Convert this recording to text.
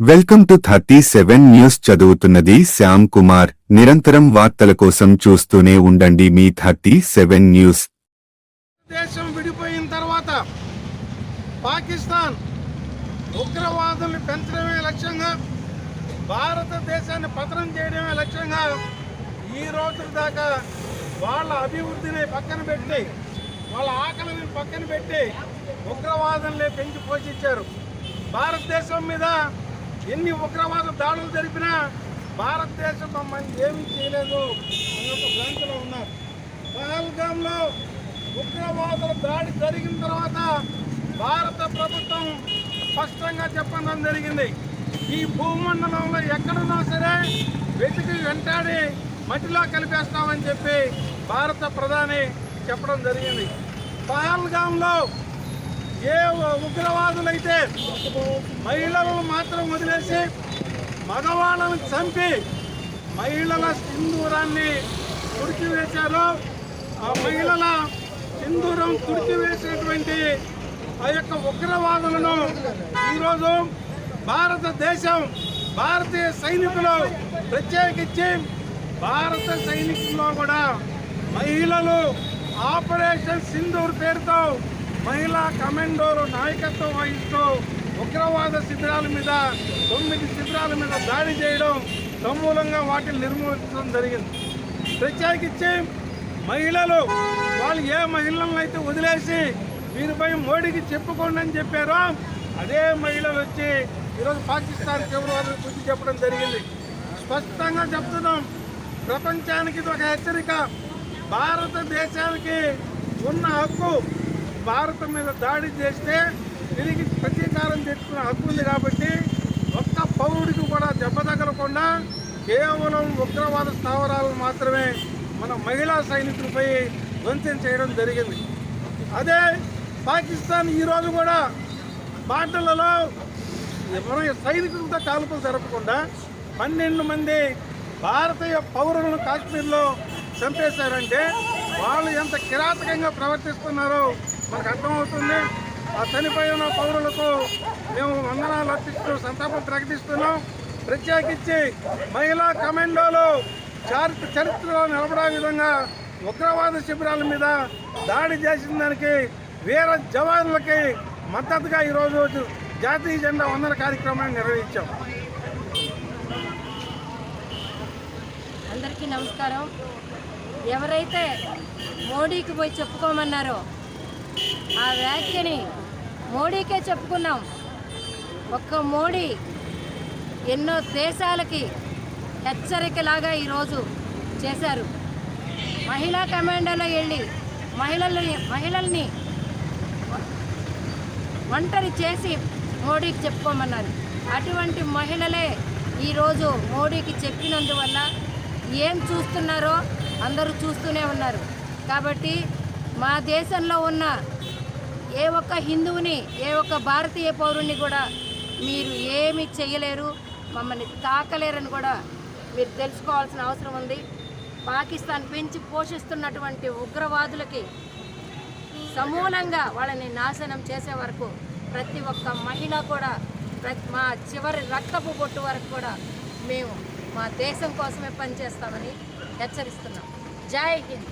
Welcome to thirty seven news చదువుతున్నది శ్యామ్ కుమార్. నిరంతరం వార్తల కోసం చూస్తూనే ఉండండి మీ థర్టీ సెవెన్ న్యూస్. దేశం విడిపోయిన తర్వాత పాకిస్తాన్ ఉగ్రవాదుల్ని పెంచడమే లక్ష్యంగా భారతదేశాన్ని పతనం చేయడమే లక్ష్యంగా ఈ రోజు దాకా వాళ్ళ అభివృద్ధిని పక్కన పెట్టి వాళ్ళ ఆకలిని పక్కన పెట్టి ఉగ్రవాదుల్ని పెంచి పోషించారు. భారతదేశం మీద ఎన్ని ఉగ్రవాద దాడులు జరిపినా భారతదేశం మమ్మల్ని ఏమీ చేయలేదు అనే ఒక భ్రాంతిలో ఉన్నారు. పహల్గాంలో ఉగ్రవాదుల దాడి జరిగిన తర్వాత భారత ప్రభుత్వం స్పష్టంగా చెప్పడం జరిగింది. ఈ భూమండలంలో ఎక్కడున్నా సరే వెతికి వెంటాడి మట్టిలో కలిపేస్తామని చెప్పి భారత ప్రధాని చెప్పడం జరిగింది. పహల్గాంలో ఏ ఉగ్రవాదులైతే మహిళలను వదిలేసి మగవాళ్ళను చంపి మహిళల సింధూరాన్ని తుడిచివేశారు. ఆ మహిళల సింధూరం తుడిచివేసినటువంటి ఆ యొక్క ఉగ్రవాదులను ఈరోజు భారతదేశం భారతీయ సైనికులు ప్రత్యేకించి భారత సైనికుల్లో కూడా మహిళలు ఆపరేషన్ సింధూర్ పేరుతో మహిళా కమాండోలు నాయకత్వం వహిస్తూ ఉగ్రవాద శిబిరాల మీద తొమ్మిది శిబిరాల మీద దాడి చేయడం సమూలంగా వాటిని నిర్మూలించడం జరిగింది. ప్రత్యేకించి మహిళలు వాళ్ళు ఏ మహిళలను అయితే వదిలేసి వీరిపై మోడీకి చెప్పుకోండి అని చెప్పారో అదే మహిళలు వచ్చి ఈరోజు పాకిస్తాన్ తీవ్రవాదులు గుర్తు చెప్పడం జరిగింది. స్పష్టంగా చెప్తున్నాం ప్రపంచానికి ఇది ఒక హెచ్చరిక. భారతదేశానికి ఉన్న హక్కు భారతం మీద దాడి చేస్తే తిరిగి ప్రతీకారం తెచ్చుకునే హక్కు ఉంది కాబట్టి ఒక్క పౌరుడికి కూడా దెబ్బ తగలకుండా కేవలం ఉగ్రవాద స్థావరాలను మాత్రమే మన మహిళా సైనికులపై ధ్వంసం చేయడం జరిగింది. అదే పాకిస్తాన్ ఈరోజు కూడా బాటలలో మన సైనికులతో కాల్పులు జరపకుండా పన్నెండు మంది భారతీయ పౌరులను కాశ్మీర్లో చంపేశారంటే వాళ్ళు ఎంత కిరాతకంగా ప్రవర్తిస్తున్నారో మనకు అర్థమవుతుంది. చనిపోయిన పౌరులకు మేము వందనాలు అర్పిస్తూ సంతాపం ప్రకటిస్తున్నాం. ప్రత్యేకించి మహిళా కమాండోలు చారిత్ర చరిత్రలో నిలబడే విధంగా ఉగ్రవాద శిబిరాల మీద దాడి చేసిన దానికి వీర జవాన్లకి మద్దతుగా ఈరోజు జాతీయ జెండా వందన కార్యక్రమాన్ని నిర్వహించాం. అందరికీ నమస్కారం. ఎవరైతే మోడీకి పోయి చెప్పుకోమన్నారో ఆ వ్యాఖ్యని మోడీకే చెప్పుకున్నాం. ఒక్క మోడీ ఎన్నో దేశాలకి హెచ్చరికలాగా ఈరోజు చేశారు. మహిళా కమాండోలో వెళ్ళి మహిళల్ని మహిళల్ని ఒంటరి చేసి మోడీకి చెప్పుకోమన్నారు. అటువంటి మహిళలే ఈరోజు మోడీకి చెప్పినందువల్ల ఏం చూస్తున్నారో అందరూ చూస్తూనే ఉన్నారు. కాబట్టి మా దేశంలో ఉన్న ఏ ఒక్క హిందువుని ఏ ఒక్క భారతీయ పౌరుణ్ణి కూడా మీరు ఏమి చేయలేరు మమ్మల్ని తాకలేరని కూడా మీరు తెలుసుకోవాల్సిన అవసరం ఉంది. పాకిస్తాన్ పెంచి పోషిస్తున్నటువంటి ఉగ్రవాదులకి సమూలంగా వాళ్ళని నాశనం చేసే వరకు ప్రతి ఒక్క మహిళ కూడా ప్రతి మా చివరి రక్తపు బొట్టు వరకు కూడా మేము మా దేశం కోసమే పనిచేస్తామని హెచ్చరిస్తున్నాం. జై హింద్.